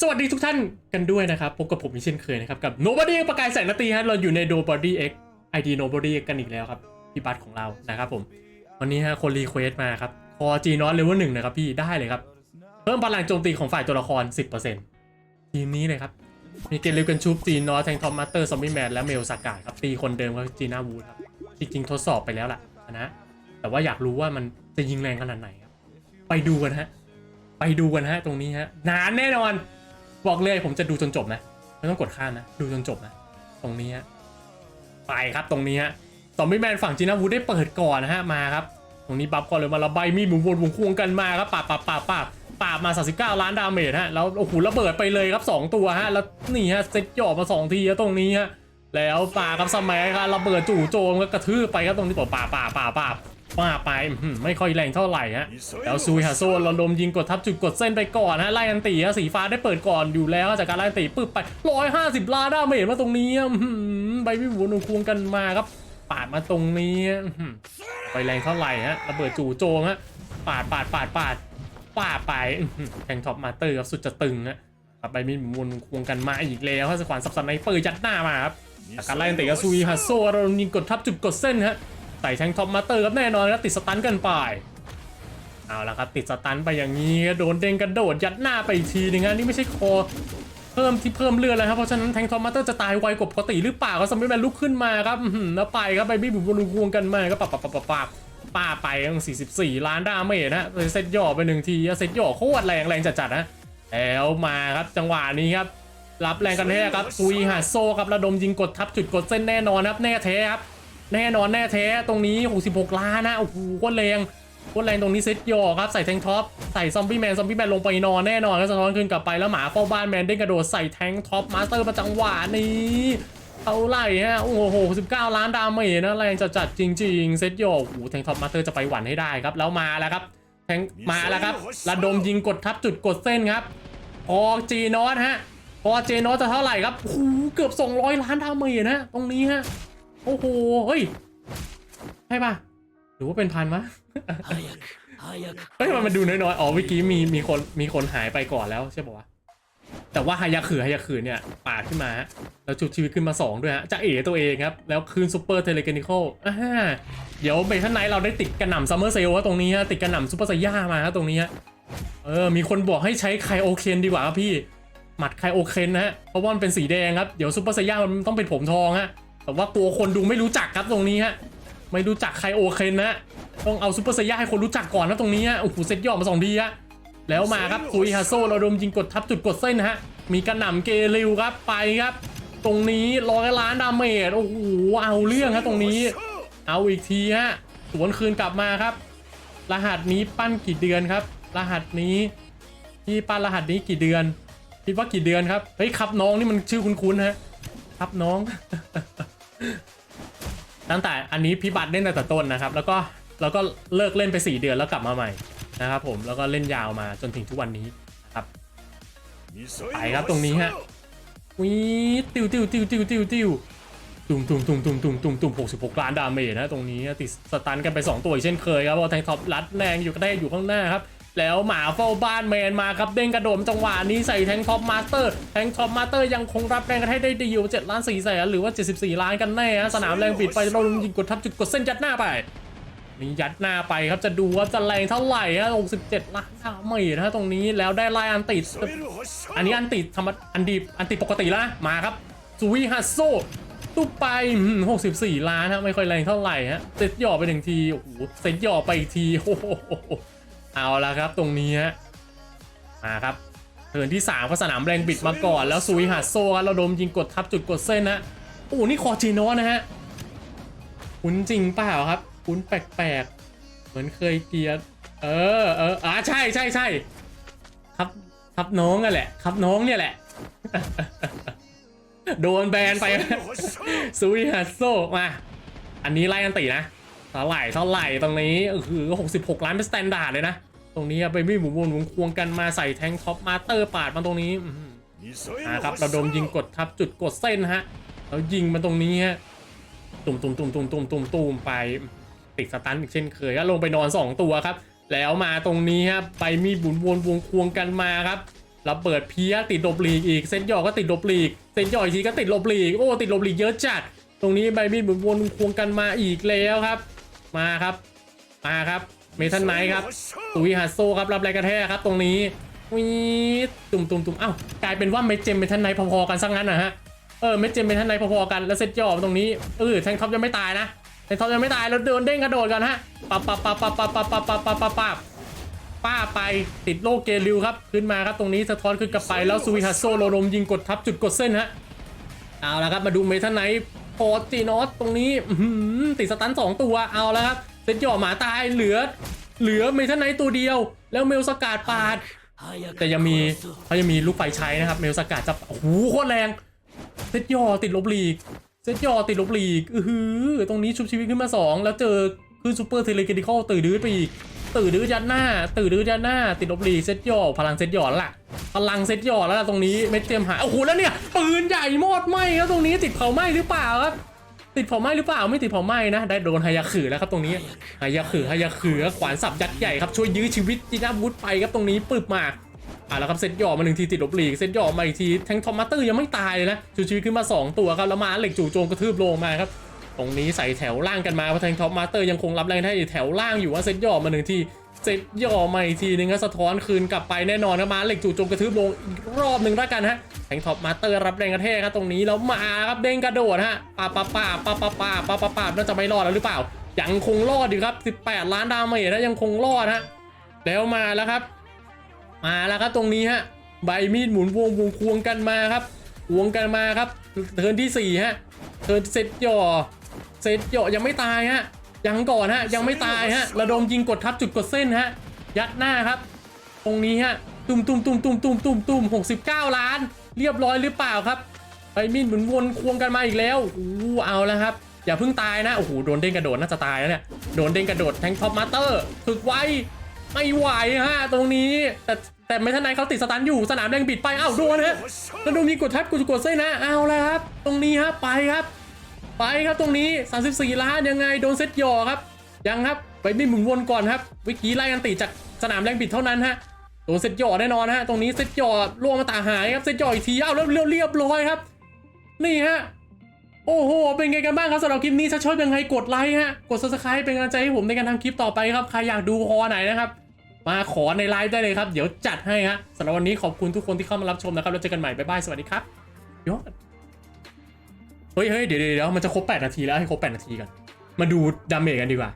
สวัสดีทุกท่านกันด้วยนะครับพบกับผมอีกเช่นเคยนะครับ กับ Nobody ประกายแสงนาตีฮะเราอยู่ใน Nobody X ID Nobody X กันอีกแล้วครับ พี่บัตของเรานะครับผม วันนี้ฮะคนรีเควสมาครับคอจีนอสเลเวลหนึ่งนะครับพี่ได้เลยครับ เพิ่มพลังโจมตีของฝ่ายตัวละคร 10%ทีมนี้เลยครับ มีเกลิวกันชูปจีนอสแทงทอมมาสเตอร์ซอมบี้แมนและเมลสากาครับตีคนเดิมก็จีน่าวูดครับจริงๆทดสอบไปแล้วล่ะนะแต่ว่าอยากรู้ว่ามันจะยิงแรงขนาดไหนครับไปดูกันฮะไปดูกันฮะตรงนี้ฮะนานแน่นอน บอกเลยผมจะดูจนจบนะไม่ต้องกดข้ามนะ ดูจนจบนะ ตรงนี้ฮะไปครับตรงนี้ฮะซอมบี้แมนฝั่งจีน่าวูดได้เปิดก่อนนะฮะมาครับ ตรงนี้บัฟก่อนเลยมาระบายมีดหมุนวนวงควงกันมาครับปาบปาบปาบปาบปาบมา 39 ล้านดาเมจฮะแล้วโอ้โหระเบิดไปเลยครับ 2 ตัวฮะแล้วนี่ฮะเซ็ตหยอบมา 2 ทีฮะตรงนี้ฮะแล้วปาครับสมัยครับระเบิดจู่โจมก็กระทืบไปครับตรงนี้ต่อปาบปาบปาบปาบ ปาบไปอื้อหือไม่ค่อยแรงเท่าไหร่ฮะแล้วซูยฮาโซระดมยิงกดทับจุดกดเส้นไปก่อนฮะไล่อันตีฮะสีฟ้าได้เปิดก่อนอยู่แล้วจากการไล่อันตีปึ๊บไป150ล้านดาเมจมาตรงนี้อื้อหือใบวิบูลควงกันมาครับ ปาดมาตรงนี้อื้อหือไปแรงเท่าไหร่ฮะระเบิดจู่โจมฮะปาดปาดปาดปาดปาดไปอื้อหือแทงท็อปมาเตอร์ครับสุดจะตึงฮะครับใบมีดหมุนควงกันมาอีกแล้วฮะสควานซับสไนเปอร์ยัดหน้ามาครับจากการไล่เตะกบซุยฮัสโซเรายิงกดทับจุดกดเส้นฮะ ใส่แทงท็อปมาเตอร์ครับแน่นอนครับติดสตันกันไปเอาละครับติดสตันไปอย่างนี้โดนเด้งกระโดดยัดหน้าไปอีกทีนึงฮะนี่ไม่ใช่คอเพิ่มที่เพิ่มเลือดแล้วครับเพราะฉะนั้นแทงทอมมาเตอร์จะตายไวกว่าปกติหรือเปล่าก็สมัยแมนลุกขึ้นมาครับหือแล้วไปครับไปบี้บุบลูวงกันมาก็ปับปับปับปับปับป้าไปตั้ง44 ล้านดาเมจนะเซตหย่อไปหนึ่งทีเซตหย่อโคตรแรงแรงจัดๆนะแล้วมาครับจังหวะนี้ครับรับแรงกันแท้ครับซุยฮาโซครับระดมยิงกดทับจุดกดเส้นแน่นอนครับแน่แท้ครับ แน่นอนแน่แท้ตรงนี้ 66 ล้านนะโอ้โหโคตรแรงโคตรแรงตรงนี้เซตหยอครับใส่แทงท็อปใส่ซอมบี้แมนซอมบี้แมนลงไปนอนแน่นอนก็สะท้อนขึ้นกลับไปแล้วหมาเฝ้าบ้านแมนเด้งกระโดดใส่แทงท็อปมาสเตอร์ประจังหวะนี้เท่าไหร่ฮะโอ้โห 19 ล้านดาเมจนะแรงจัดจัดจริง ๆ เซตหยอโอ้โหแทงท็อปมาสเตอร์จะไปหวันให้ได้ครับแล้วมาแล้วครับแทงมาแล้วครับระดมยิงกดทับจุดกดเส้นครับพอจีนอสฮะพอเจนอสจะเท่าไหร่ครับโอ้โหเกือบ 200 ล้านดาเมจนะตรงนี้ฮะ โอ้โหเฮ้ยใช่ปะหรือว่าเป็นพันมะเฮ้ยมันดูน้อยๆ อ๋อวิกี้มีมีคนมีคนหายไปก่อนแล้วใช่ปะวะ แต่ว่าฮายาขือฮายาขือเนี่ยป่าขึ้นมาฮะแล้วจุดชีวิตขึ้นมา 2 ด้วยฮะจะเอ๋ตัวเองครับ แล้วคืนซูเปอร์เทเลเกนิคอลเดี๋ยวเบรท่านไนเราได้ติดกระหน่ำซัมเมอร์เซลล์ตรงนี้ฮะติดกระหน่ำซูเปอร์ไซย่ามาฮะตรงนี้เออ มีคนบอกให้ใช้ไคโอเคนดีกว่าพี่ หมัดไคโอเคนนะฮะ เพราะว่ามันเป็นสีแดงครับ เดี๋ยวซูเปอร์ไซย่ามันต้องเป็นผมทองฮะ แต่ว่ากลัวคนดูไม่รู้จักครับตรงนี้ฮะไม่รู้จักไครโอเคนนะต้องเอาซูเปอร์ไซย่าให้คนรู้จักก่อนนะตรงนี้ฮะโอ้โหเซ็ตย่อมาสองทีฮะแล้วมาครับซุยฮาโซเราดมยิงกดทับจุดกดเส้นนะฮะมีกระหน่ำเกลิวครับไปครับ ตรงนี้ร้อยล้านดาเมจโอ้โหเอาเรื่องฮะตรงนี้ เอาอีกทีฮะสวนคืนกลับมาครับ รหัสนี้ปั้นกี่เดือนครับ รหัสนี้พี่ปั้นรหัสนี้กี่เดือน คิดว่ากี่เดือนครับเฮ้ยครับน้องนี่มันชื่อคุ้นๆฮะครับน้อง ตั้งแต่อันนี้พี่บัตรเล่นตั้งแต่ต้นนะครับ แล้วก็แล้วก็เลิกเล่นไป 4 เดือนแล้วกลับมาใหม่นะครับผมแล้วก็เล่นยาวมาจนถึงทุกวันนี้ครับไปครับตรงนี้ฮะวีดติวติวติวติวติวติวตุ่มตุ่มตุ่มตุ่มตุ่มตุ่มตุ่มหกสิบหกล้านดาเมจนะตรงนี้ติดสตันกันไป 2 ตัวเช่นเคยครับเพราแทงท็อปรัดแรงอยู่ก็ได้อยู่ข้างหน้าครับ แล้วหมาเฝ้าบ้านแมนมาครับเด้งกระโดดจังหวะนี้ใส่แทงท็อปมาสเตอร์แทงท็อปมาสเตอร์ยังคงรับแรงกระแทกได้ดีอยู่7ล้าน4แสนหรือว่า 74 ล้านกันแน่ฮะสนามแรงบิดไปเราลุมยิงกดทับจุดกดเส้นยัดหน้าไปนี่ยัดหน้าไปครับจะดูว่าจะแรงเท่าไหร่ฮะ67ล้านดาเมจนะฮะตรงนี้แล้วได้ไล่อันติด อันนี้อันติดธรรมดอันดีอันติดปกติแล้วนะมาครับซูวิฮัสโซตุ๊บไปหกสิบสี่ล้านฮะไม่ค่อยแรงเท่าไหร่ฮะเซตหย่อไปหนึ่งทีโอ้โหเซตหย่อไปอีกทีโอ้โห เอาละครับตรงนี้ฮะมาครับเทิร์นที่3ก็สนามแรงบิดมาก่อน แล้วซูวิฮัสโซครับเราดมยิงกดทับจุดกดเส้นนะโอ้โหนี่คอจีโนนะฮะคุ้นจริงเปล่าครับคุ้นแปลกๆ เหมือนเคยเกียร์เออเอออ่าใช่ใช่ใช่ครับครับน้องนั่นแหละ ครับน้องเนี่ยแหละ โดนแบนไปซูริฮัสโซมา อันนี้ไล่กันตีนะ เท่าไหร่เท่าไหร่ตรงนี้คือ66 ล้านเป็นสแตนดาร์ดเลยนะ ตรงนี้ไปไม่หมุนวนหมุนควงกันมาใส่แทงท็อปมาเตอร์ปาดมาตรงนี้นะครับราเราโดมยิงกดทับจุดกดเส้นฮะแล้วยิงมาตรงนี้ฮะตุ่มตุ่มตุ่มตุ่มตุ่มตุ่มตุ่มไปติดสตันอีกเช่นเคยก็ลงไปนอน 2 ตัวครับ แล้วมาตรงนี้ฮะไปมีดบุนวนวงควงกันมาครับระเบิดเพี้ยติดลบลีกอีกเซนยอก็ติดลบลีกเซนยออีกทีก็ติดลบลีกโอ้ติดลบลีกเยอะจัด ตรงนี้ใบมีดหมุนวนควงกันมาอีกแล้วครับ มาครับ มาครับ เมทันไนท์ครับ ตุยฮัตโซครับ รับแรงกระแทกครับ ตรงนี้วีดตุ่มตุ่มตุ่มอ้าว กลายเป็นว่าเมจเจมเมทันไนท์พอๆกันซะงั้นนะฮะ เออ เมจเจมเมทันไนท์พอๆกัน แล้วเซตย่อตรงนี้ เออ แทงท็อปยังไม่ตายนะ แทงท็อปยังไม่ตาย แล้วเดินเด้งกระโดดกันฮะปับปับปับปับปับปับปับปับปับปับปับป้าไปติดโลเกลิวครับ ขึ้นมาครับตรงนี้สะท้อนขึ้นกลับไปแล้วซูวิฮัตโซโลลมยิงกดทับจุดกดเส้นฮะ เอาละครับมาดูเมทันไนท์ โปรตีนอสตรงนี้ติดสตันสองตัวเอาแล้วครับเซตหย่อหมาตายเหลือ เหลือเมทันไนตัวเดียว แล้วเมลสกัดปาด แต่ยังมีเขายังมีลูกไฟใช้นะครับ เมลสกัดจะโอ้โหโคตรแรงเซตหย่อติดลบลีกเซตย่อติดลบลีก อือหือ ตรงนี้ชุบชีวิตขึ้นมาสองแล้วเจอคือซูเปอร์เทเลเกติคอลตื่นดื้อไปอีก ตื่นดื้อยัดหน้า ตื่นดื้อยัดหน้า ติดลบลีเซตหย่อพลังเซตหย่อแล้วล่ะ พลังเซตหย่อแล้วล่ะตรงนี้เม็ดเจมหายโอ้โหแล้วเนี่ยปืนใหญ่มอดไหมครับตรงนี้ติดเผาไหมหรือเปล่าครับติดเผาไหมหรือเปล่าไม่ติดเผาไหมนะ ได้โดนฮายาขือแล้วครับตรงนี้ฮายาขือฮายาขือขวานสับยักษ์ใหญ่ครับช่วยยื้อชีวิตจีน่าวุธไปครับตรงนี้ปึบมาอะแล้วครับเซตหย่อมาหนึ่งทีติดลบหลีกเซตหย่อมาอีกทีแทงทอมมาเตอร์ยังไม่ตายเลยนะชูชีวิตขึ้นมา 2 ตัวครับแล้วมาเหล็กจู่โจมกระทืบลงมาครับ ตรงนี้ใส่แถวล่างกันมาเพราะแทงท็อปมาสเตอร์ยังคงรับแรงได้แถวล่างอยู่ว่าเซตย่อมาหนึ่งทีเซตย่อมาอีกทีนึงก็สะท้อนคืนกลับไปแน่นอนครับมาเหล็กจู่โจมกระทืบลงอีกรอบหนึ่งแล้วกันฮะแทงท็อปมาสเตอร์รับแรงกระแทกครับตรงนี้แล้วมาครับเด้งกระโดดฮะปาปาปาปาปาปาปาปาปาน่าจะไม่รอดแล้วหรือเปล่า ยังคงรอดอยู่ครับ 18 ล้านดาเมจนะยังคงรอดฮะแล้วมาแล้วครับ มาแล้วครับตรงนี้ฮะใบมีดหมุนวงวงควงกันมาครับวงกันมาครับเทิร์นที่สี่ฮะเทิร์นเซตย่อ เซตหย่อยังไม่ตายฮะยังก่อนฮะยังไม่ตายฮะระดมยิงกดทับจุดกดเส้นฮะยัดหน้าครับ ตรงนี้ฮะตุ่มตุ่มตุ่มตุ่มตุ่มตุ่มตุ่มหกสิบเก้าล้าน เรียบร้อยหรือเปล่าครับใบมีดหมุนวนควงกันมาอีกแล้วอู้เอาแล้วครับ อย่าเพิ่งตายนะโอ้โหโดนเด้งกระโดดน่าจะตายแล้วเนี่ยโดนเด้งกระโดดแทงท็อปมาสเตอร์ฝึกไว้ไม่ไหวฮะตรงนี้แต่แต่ไม่ทันไหนเขาติดสตันอยู่สนามแดงบิดไปอ้าวโดนฮะแล้วโดนมีกดทับกูจะกดเส้นนะเอาแล้วครับ ตรงนี้ฮะไปครับ ไปครับตรงนี้ 34 ล้านยังไงโดนเซตหยอครับ ยังครับไปไม่หมุนวนก่อนครับ วิกี้ไล่กันติจากสนามแรงบิดเท่านั้นฮะโดนเซตหยอแน่นอนฮะตรงนี้เซตหยอล่วงมาตาหายครับเซตหยออีกทีอ้าวแล้วเรียบเรียบร้อยครับ นี่ฮะโอ้โห เป็นไงกันบ้างครับสำหรับคลิปนี้ถ้าชอบยังไงกดไลค์ฮะ กด subscribe เป็นกำลังใจให้ผมในการทำคลิปต่อไปครับ ใครอยากดูคอไหนนะครับ มาขอในไลฟ์ได้เลยครับ เดี๋ยวจัดให้ฮะสำหรับวันนี้ขอบคุณทุกคนที่เข้ามารับชมนะครับ แล้วเจอกันใหม่ บ๊ายบาย สวัสดีครับยอด เฮ้ยเฮ้ยเดี๋ยวเดี๋ยวมันจะครบ 8 นาทีแล้วให้ครบ 8 นาทีกัน มาดูดาเมจกันดีกว่า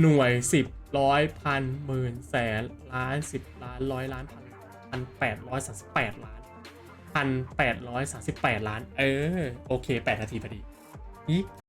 หน่วย 10ร้อยพันหมื่นแสนล้านสิบล้านร้อยล้านพันพันแปดร้อยสามสิบแปดล้านพันแปดร้อยสามสิบแปดล้าน เออ โอเค 8 นาทีพอดีอี